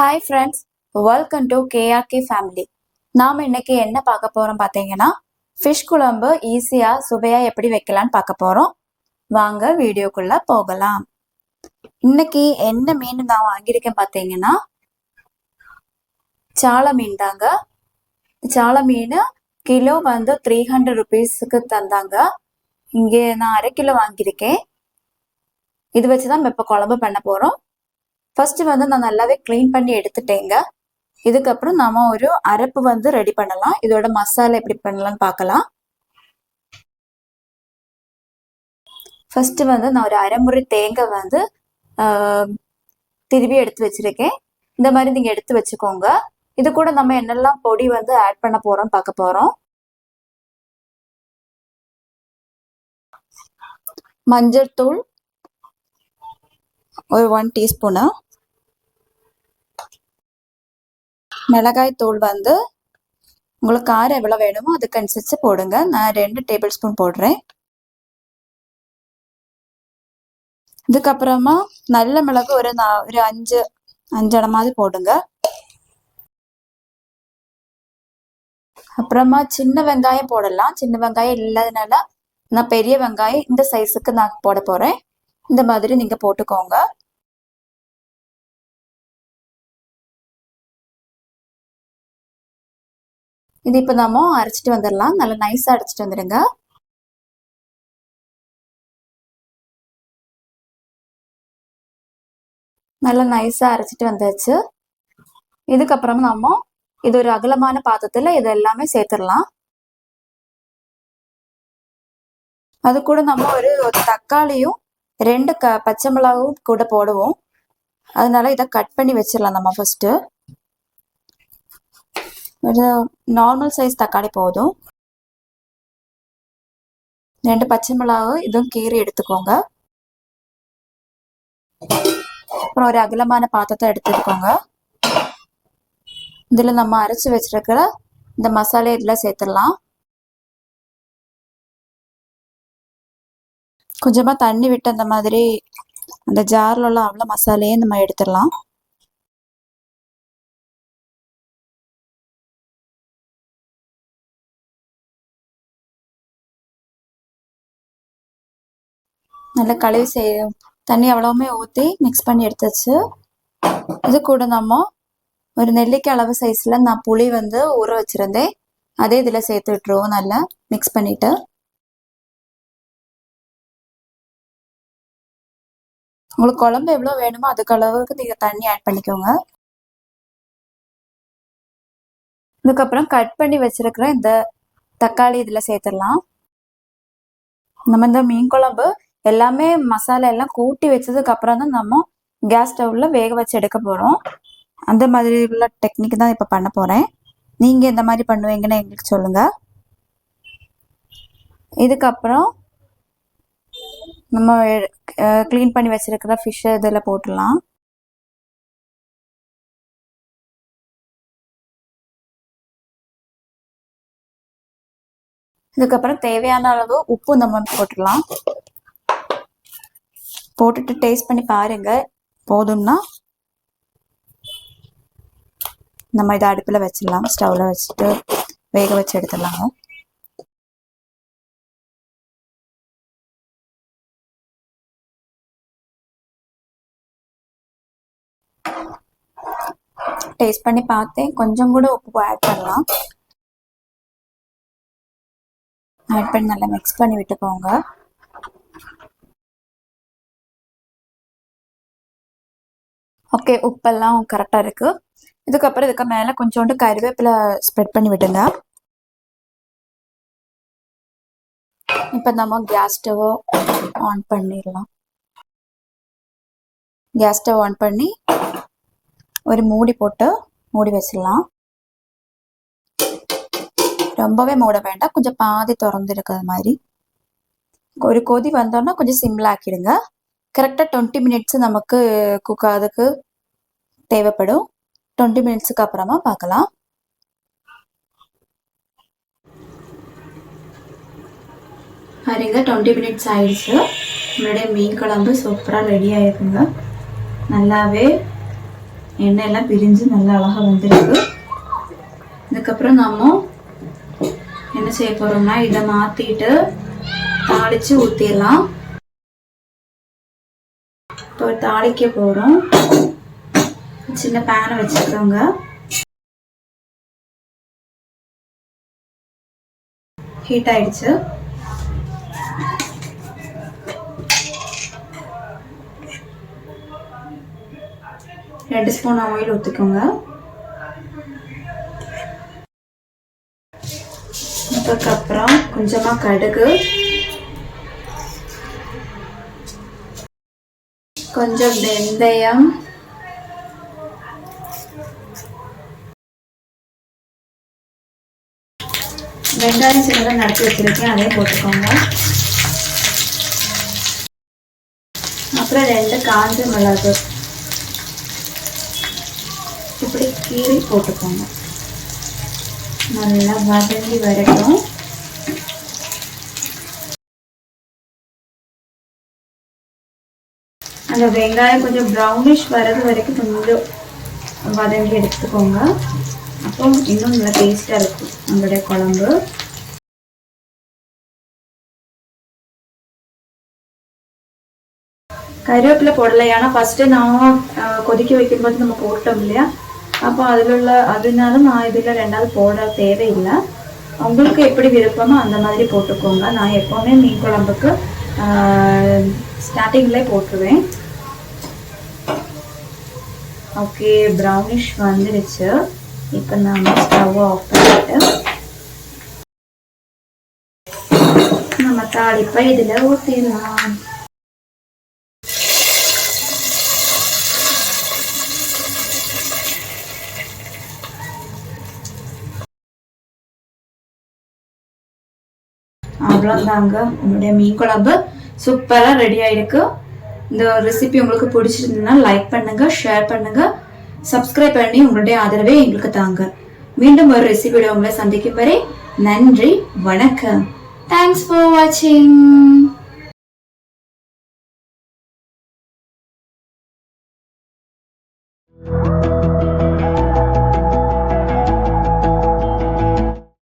Hi friends welcome to KRK family நாம் இன்னைக்கு என்ன பார்க்க போகிறோம் பார்த்தீங்கன்னா ஃபிஷ் குழம்பு ஈஸியாக சுவையாக எப்படி வைக்கலான்னு பார்க்க போகிறோம் வாங்க வீடியோக்குள்ளே போகலாம். இன்னைக்கு என்ன மீன் நான் வாங்கியிருக்கேன் பார்த்தீங்கன்னா சால மீன் தாங்க. சால மீன் கிலோ வந்து த்ரீ ஹண்ட்ரட் ருபீஸுக்கு தந்தாங்க. இங்கே நான் அரை கிலோ வாங்கியிருக்கேன். இது வச்சு தான் இப்போ குழம்பு பண்ண போகிறோம் ஃபர்ஸ்ட் வந்து நான் நல்லாவே க்ளீன் பண்ணி எடுத்துட்டேங்க. இதுக்கப்புறம் நாம ஒரு அரைப்பு வந்து ரெடி பண்ணலாம். இதோட மசாலா எப்படி பண்ணலாம்னு பார்க்கலாம். ஃபர்ஸ்ட் வந்து நான் ஒரு அரைமுறை தேங்காய் வந்து ஆஹ், திருவி எடுத்து வச்சிருக்கேன். இந்த மாதிரி நீங்க எடுத்து வச்சுக்கோங்க. இது கூட நம்ம என்னெல்லாம் பொடி வந்து ஆட் பண்ண போறோம் பார்க்க போறோம். மஞ்சள் தூள் ஒரு ஒன் டீஸ்பூனு மிளகாய் தூள் வந்து உங்களுக்கு காரம் எவ்வளோ வேணுமோ அதுக்கு அனுசரிச்சு போடுங்க. நான் ரெண்டு டேபிள் ஸ்பூன் போடுறேன். இதுக்கப்புறமா நல்ல மிளகு ஒரு நா- ஒரு அஞ்சு அஞ்சடமாவது போடுங்க. அப்புறமா சின்ன வெங்காயம் போடலாம். சின்ன வெங்காயம் இல்லாதனால நான் பெரிய வெங்காயம் இந்த சைஸுக்கு நான் போட போகிறேன் இந்த மாதிரி நீங்க போட்டுக்கோங்க. இது இப்போ நாம அரைச்சிட்டு வந்துடலாம் நல்லா நைஸாக அரைச்சிட்டு வந்துடுங்க நல்லா நைஸா அரைச்சிட்டு வந்தாச்சு. இதுக்கப்புறமா நம்ம இது ஒரு அகலமான பாத்திரத்தில் இது எல்லாமே சேர்த்துடலாம் அது கூட நம்ம ஒரு தக்காளியும் ரெண்டு க பச்சை மிளகாவும் கூட போடுவோம். அதனால இதை கட் பண்ணி வச்சிடலாம் நம்ம ஃபர்ஸ்ட் ஒரு நார்மல் சைஸ் தக்காளி போதும். ரெண்டு பச்சை மிளகாவு இதுவும் கீறி எடுத்துக்கோங்க. அப்புறம் ஒரு அகலமான பாத்திரத்தை எடுத்துக்கோங்க. இதுல நம்ம அரைச்சு வச்சிருக்கிற இந்த மசாலா இதில் சேர்த்துடலாம். கொஞ்சமா தண்ணி விட்டு அந்த மாதிரி அந்த ஜார்ல உள்ள அவ்வளோ மசாலையே நம்ம எடுத்துடலாம். நல்லா கழுவி செய் தண்ணி அவ்வளவுமே ஊற்றி மிக்ஸ் பண்ணி எடுத்துச்சு. இது கூட நம்ம ஒரு நெல்லிக்காய் அளவு சைஸில் நான் புளி வந்து ஊற வச்சுருந்தேன். அதே இதில் சேர்த்து விட்டுருவோம் நல்லா மிக்ஸ் பண்ணிவிட்டு உங்களுக்கு குழம்பு எவ்வளோ வேணுமோ அதுக்கு அளவுக்கு நீங்கள் தண்ணி ஆட் பண்ணிக்கோங்க. இதுக்கப்புறம் கட் பண்ணி வச்சிருக்கிற இந்த தக்காளி இதில் சேர்த்துடலாம். நம்ம இந்த மீன் குழம்பு எல்லாமே மசாலா எல்லாம் கூட்டி வச்சதுக்கு அப்புறம் தான் நம்ம கேஸ் ஸ்டவ்ல வேக வச்சு எடுக்க போறோம். அந்த மாதிரி உள்ள டெக்னிக் தான் இப்போ பண்ண போறேன். நீங்க இந்த மாதிரி பண்ணுவீங்கன்னு எங்களுக்கு சொல்லுங்க. இதுக்கப்புறம் நம்ம க்ளீன் பண்ணி வச்சிருக்கிற ஃபிஷ் இதில் போட்டுடலாம். இதுக்கப்புறம் தேவையான அளவு உப்பு நம்ம போட்டுடலாம். போட்டுட்டு டேஸ்ட் பண்ணி பாருங்க. போதும்னா நம்ம இதை அடுப்பில் வச்சிடலாம். ஸ்டவ்ல வச்சுட்டு வேக வச்சு எடுத்துடலாங்க. டேஸ்ட் பண்ணி பார்த்தேன். கொஞ்சம் கூட உப்பு ஆட் பண்ணலாம். ஆட் பண்ணி நல்லா மிக்ஸ் பண்ணி விட்டுக்கோங்க. ஓகே உப்பெல்லாம் கரெக்டாக இருக்கு. இதுக்கப்புறம் இதுக்கு மேலே கொஞ்சோண்டு கருவேப்பிலை ஸ்ப்ரெட் பண்ணி விடுங்க. இப்போ நம்ம கேஸ் ஸ்டவ் ஆன் பண்ணிடலாம். கேஸ் ஸ்டவ் ஆன் பண்ணி ஒரு மூடி போட்டு மூடி வச்சிடலாம். ரொம்பவே மூட வேண்டாம் கொஞ்சம் பாதி திறந்து இருக்கிற மாதிரி. ஒரு கொதி வந்தோன்னா கொஞ்சம் சிம்ல ஆக்கிடுங்க. கரெக்டாக டுவெண்ட்டி மினிட்ஸ் நமக்கு குக் ஆகிறதுக்கு தேவைப்படும். டுவெண்ட்டி மினிட்ஸுக்கு அப்புறமா பார்க்கலாம். பாருங்க டுவெண்ட்டி மினிட்ஸ் ஆயிடுச்சு. நம்மளுடைய மீன் குழம்பு சூப்பராக ரெடி ஆயிருக்குங்க. நல்லாவே எண்ணெய் எல்லாம் பிரிஞ்சு நல்லா அழகாக வந்துருக்கு. இதுக்கப்புறம் நம்ம என்ன செய்ய போகிறோம்னா இதை மாற்றிட்டு தாளித்து ஊற்றிடலாம் இப்போ தாளிக்க போகிறோம் சின்ன பேனை வச்சுக்கோங்க. ஹீட் ஆயிடுச்சு. ரெண்டு ஸ்பூன் ஆயில் ஊற்றிக்கோங்க அதுக்கப்புறம் கொஞ்சமா கடுகு கொஞ்சம் வெந்தயம். வெங்காயம் சின்னதாக நடத்தி வச்சிருக்கேன் அதையும் போட்டுக்கோங்க. அப்புறம் ரெண்டு காஞ்ச மிளகு. இப்படி கீறி போட்டுக்கோங்க. நல்லா வதங்கி வரட்டும். அந்த வெங்காயம் கொஞ்சம் ப்ரௌனிஷ் வர்றது வரைக்கும் கொஞ்சம் வதங்கி எடுத்துக்கோங்க அப்போ இன்னும் நல்லா டேஸ்டாக இருக்கும் நம்மளுடைய குழம்பு கருவேப்பிலை போடலை ஏன்னா ஃபஸ்ட்டு நான் அஹ், கொதிக்க வைக்கும்போது நம்ம போட்டோம் இல்லையா அப்போ அதில் உள்ள அதனால நான் இதில் ரெண்டாவது போட தேவையில்லை உங்களுக்கு எப்படி விருப்பமோ அந்த மாதிரி போட்டுக்கோங்க நான் எப்போவுமே மீன் குழம்புக்கு ஸ்டார்டிங்லேயே போட்டுருவேன் ஓகே ப்ரௌனிஷ் வந்துடுச்சு இப்போ நம்ம ஸ்டவ் ஆஃப் பண்ணிட்டு நம்ம தாளிப்பை இதில் ஊற்றிடலாம் அவ்வளோதாங்க உங்களுடைய மீன் குழம்பு சூப்பராக ரெடி ஆகிருக்கு இந்த ரெசிபி உங்களுக்கு பிடிச்சிருந்ததுன்னா லைக் பண்ணுங்க ஷேர் பண்ணுங்க சப்ஸ்கிரைப் பண்ணி உங்களுடைய ஆதரவை எங்களுக்கு தாங்க. மீண்டும் ஒரு ரெசிபியோட உங்களை சந்திக்கும் வரை நன்றி வணக்கம். தேங்க்ஸ் ஃபார் வாட்சிங்